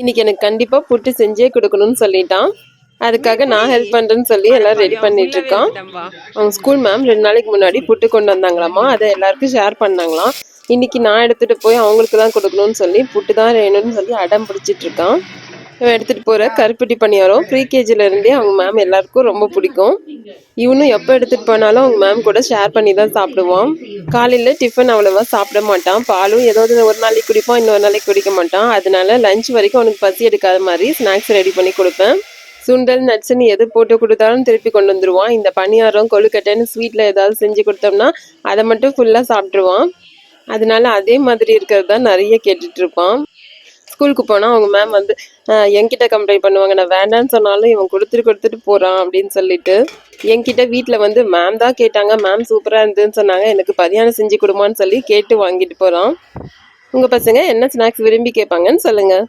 இன்னைக்கு எனக்கு கண்டிப்பா புட்டு செஞ்சே கொடுக்கணும்னு சொல்லிட்டான். அதுக்காக நான் ஹெல்ப் பண்றேன்னு சொல்லி எல்லாம் ரெடி பண்ணிட்டு இருக்கான். அவங்க ஸ்கூல் மேம் ரெண்டு நாளைக்கு முன்னாடி புட்டு கொண்டு வந்தாங்களாமா? அதை எல்லாருக்கும் ஷேர் பண்ணாங்களாம். இன்னைக்கு நான் எடுத்துட்டு போய் அவங்களுக்கு தான் கொடுக்கணும்னு சொல்லி புட்டு தான் வேணும்னு சொல்லி அடம் பிடிச்சிட்டு இருக்கான். எடுத்துகிட்டு போகிற கருப்பட்டி பணியாரம் ப்ரீ கேஜிலேருந்தே அவங்க மேம் எல்லாருக்கும் ரொம்ப பிடிக்கும். இவனும் எப்போ எடுத்துகிட்டு போனாலும் அவங்க மேம் கூட ஷேர் பண்ணி தான் சாப்பிடுவான். காலையில் டிஃபன் அவ்வளோவா சாப்பிட மாட்டான். பாலும் ஏதாவது ஒரு நாளைக்கு குடிப்பான் இன்னொரு நாளைக்கு குடிக்க மாட்டான். அதனால லஞ்ச் வரைக்கும் அவனுக்கு பசி எடுக்காத மாதிரி ஸ்நாக்ஸ் ரெடி பண்ணி கொடுப்பேன். சுண்டல் நட்ஸ்னு எது போட்டு கொடுத்தாலும் திருப்பி கொண்டு வந்துருவான். இந்த பணியாரம் கொழுக்கட்டைன்னு ஸ்வீட்டில் ஏதாவது செஞ்சு கொடுத்தோம்னா அதை மட்டும் ஃபுல்லாக சாப்பிட்ருவான் அதனால அதே மாதிரி இருக்கிறது தான் நிறைய கேட்டுட்ருப்பான் ஸ்கூலுக்கு போனால் அவங்க மேம் வந்து என்கிட்ட கம்ப்ளைண்ட் பண்ணுவாங்க. நான் வேண்டான்னு சொன்னாலும் இவன் கொடுத்துட்டு கொடுத்துட்டு போகிறான் அப்படின்னு சொல்லிட்டு என்கிட்ட வீட்டில் வந்து மேம் தான் கேட்டாங்க. மேம் சூப்பராக இருந்ததுன்னு சொன்னாங்க. எனக்கு பரியாணம் செஞ்சு கொடுமான்னு சொல்லி கேட்டு வாங்கிட்டு போகிறான் உங்கள் பசங்க என்ன ஸ்நாக்ஸ் விரும்பி கேட்பாங்கன்னு சொல்லுங்கள்